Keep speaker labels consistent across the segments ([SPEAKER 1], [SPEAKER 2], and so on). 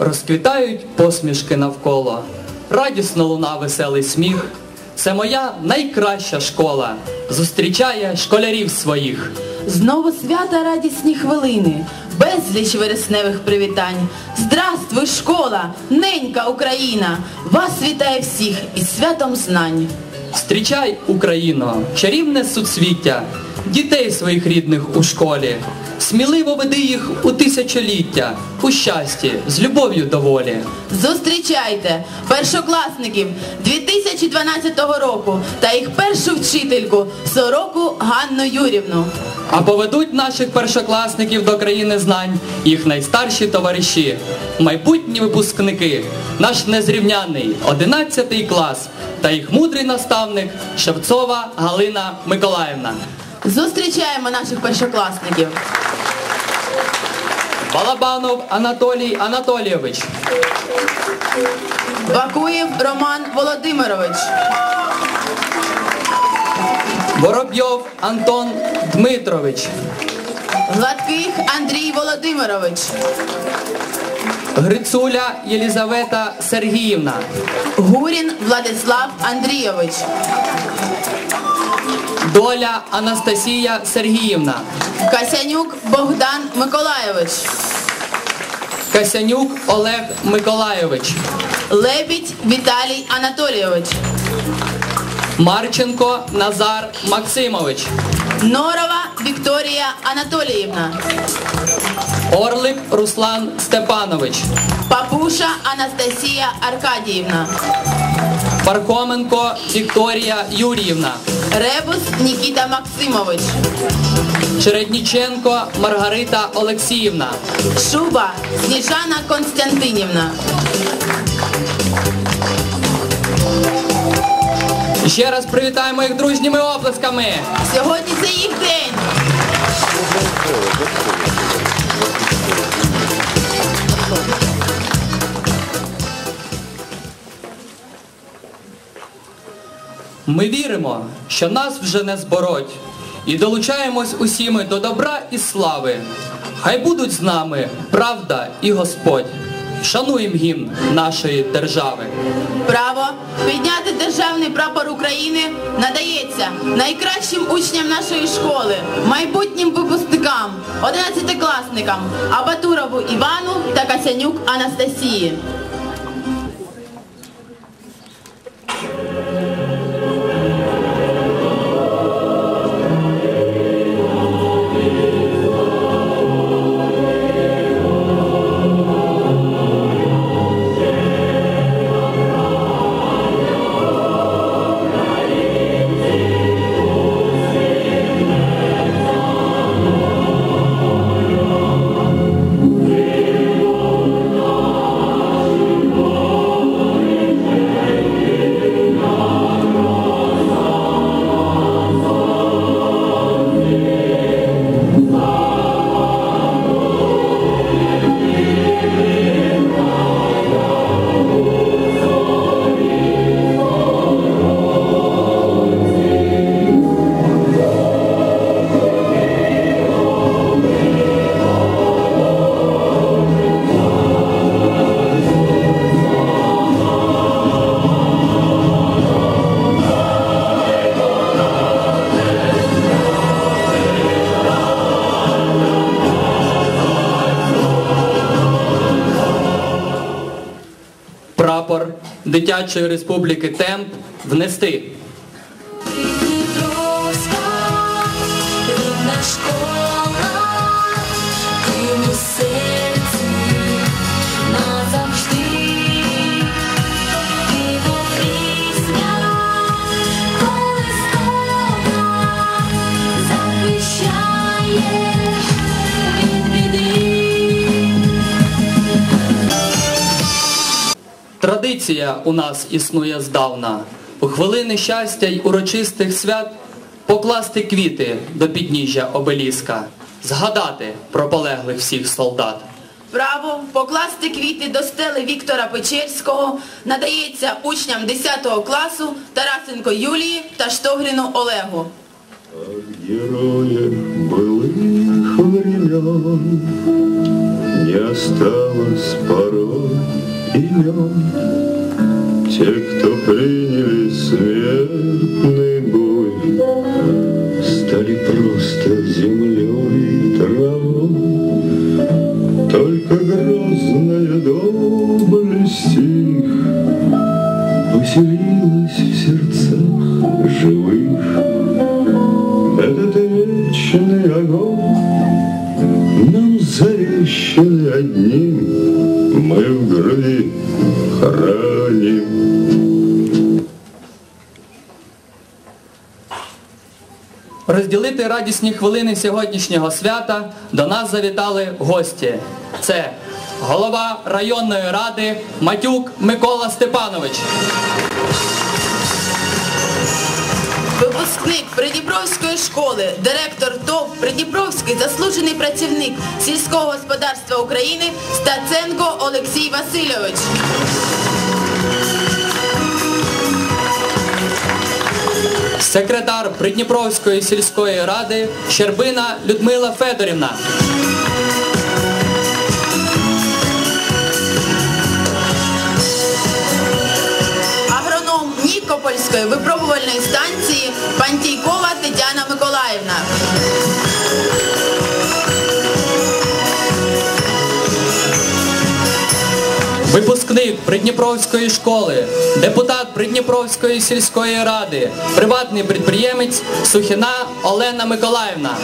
[SPEAKER 1] розквітають посмішки навколо. Радісно луна веселий сміх. Це моя найкраща школа. Зустрічає школярів своїх.
[SPEAKER 2] Знову свята радісні хвилини, безліч вересневих привітань. Здравствуй, школа, ненька Україна! Вас вітає всіх із святом знань.
[SPEAKER 1] Зустрічай, Україно, чарівне суцвіття, дітей своїх рідних у школі. Сміливо веди їх у тисячоліття, у щасті, з любов'ю до волі.
[SPEAKER 2] Зустрічайте першокласників 2012 року та їх першу вчительку Сороку Ганну Юрівну.
[SPEAKER 1] А поведуть наших першокласників до країни знань їх найстарші товариші, майбутні випускники, наш незрівняний 11 клас та їх мудрий наставник Шевцова Галина Миколаївна.
[SPEAKER 2] Зустрічаємо наших першокласників.
[SPEAKER 1] Балабанов Анатолій Анатолійович,
[SPEAKER 2] Бакуєв Роман Володимирович.
[SPEAKER 1] Воробйов Антон Дмитрович,
[SPEAKER 2] Гладких Андрій Володимирович.
[SPEAKER 1] Грицуля Єлізавета Сергіївна,
[SPEAKER 2] Гурін Владислав Андрійович.
[SPEAKER 1] Доля Анастасія Сергіївна,
[SPEAKER 2] Касянюк Богдан Миколайович.
[SPEAKER 1] Касянюк Олег Миколайович,
[SPEAKER 2] Лебідь Віталій Анатолійович.
[SPEAKER 1] Марченко Назар Максимович,
[SPEAKER 2] Норова Вікторія Анатоліївна.
[SPEAKER 1] Орлик Руслан Степанович,
[SPEAKER 2] Папуша Анастасія Аркадіївна.
[SPEAKER 1] Пархоменко Вікторія Юріївна,
[SPEAKER 2] Ребус Нікіта Максимович.
[SPEAKER 1] Чередніченко Маргарита Олексіївна,
[SPEAKER 2] Шуба Сніжана Константинівна.
[SPEAKER 1] Ще раз привітаємо їх дружніми оплесками.
[SPEAKER 2] Сьогодні це їх день.
[SPEAKER 1] Ми віримо, що нас вже не збороть, і долучаємось усі ми до добра і слави. Хай будуть з нами правда і Господь. Шануємо гімн нашої держави.
[SPEAKER 2] Право підняти державний прапор України надається найкращим учням нашої школи, майбутнім випускникам, одинадцятикласникам Абатурову Івану та Касянюк Анастасії.
[SPEAKER 1] Дитячої Республіки Темп внести.
[SPEAKER 3] Дніпровська, рідна школа,
[SPEAKER 1] Традиція у нас існує здавна. У хвилини щастя й урочистих свят покласти квіти до підніжжя обеліска, згадати про полеглих всіх солдат.
[SPEAKER 2] Право покласти квіти до стели Віктора Печерського надається учням 10 класу Тарасенко Юлії та Штогріну Олегу.
[SPEAKER 4] Героев приняли смертный бой. Стали просто землей и травой Только грозная доблесть их Поселилась в сердцах живых. Этот вечный огонь Нам завещаны одним. Мы в груди храним
[SPEAKER 1] Розділити радісні хвилини сьогоднішнього свята до нас завітали гості. Це голова районної ради Матюк Микола Степанович,
[SPEAKER 2] Випускник Придніпровської школи, директор ТОВ Придніпровський заслужений працівник сільського господарства України Стаценко Олексій Васильович.
[SPEAKER 1] Секретар Придніпровської сільської ради Щербина Людмила Федорівна,
[SPEAKER 2] Агроном Нікопольської випробувальної станції Пантійкова Тетяна Миколаївна.
[SPEAKER 1] Випускник Придніпровської школи, депутат Придніпровської сільської ради, приватний підприємець Сухіна Олена Миколаївна.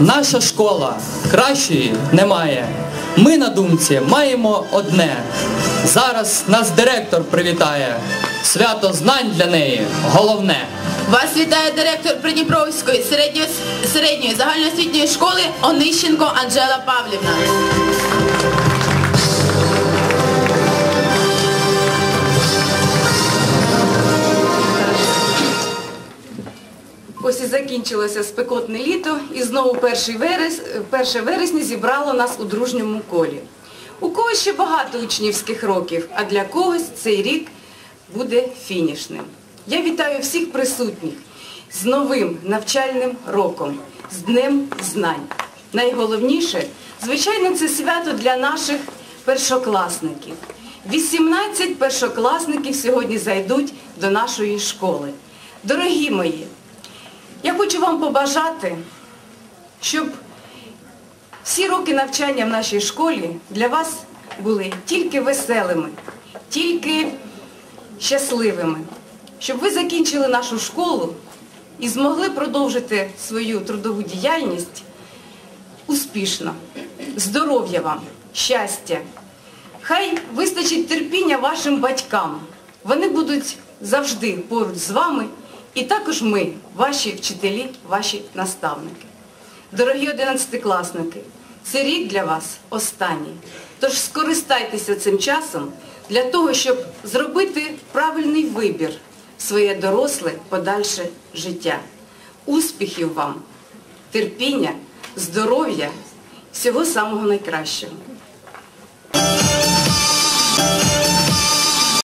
[SPEAKER 1] Наша школа кращої немає. Ми на думці маємо одне. Зараз нас директор привітає. Свято знань для неї головне.
[SPEAKER 2] Вас вітає директор Придніпровської середньої, середньої загальноосвітньої школи Онищенко Анжела Павлівна.
[SPEAKER 5] Ось і закінчилося спекотне літо, і знову 1 верес, 1 вересня зібрало нас у дружньому колі. У когось ще багато учнівських років, а для когось цей рік буде фінішним. Я вітаю всіх присутніх з новим навчальним роком, з Днем Знань. Найголовніше, звичайно, це свято для наших першокласників. 18 першокласників сьогодні зайдуть до нашої школи. Дорогі мої, я хочу вам побажати, щоб всі роки навчання в нашій школі для вас були тільки веселими, тільки щасливими, щоб ви закінчили нашу школу і змогли продовжити свою трудову діяльність успішно. Здоров'я вам, щастя. Хай вистачить терпіння вашим батькам. Вони будуть завжди поруч з вами, і також ми, ваші вчителі, ваші наставники. Дорогі одинадцятикласники, це рік для вас останній. Тож скористайтеся цим часом для того, щоб зробити правильний вибір своє доросле подальше життя. Успіхів вам, терпіння, здоров'я, всього самого найкращого.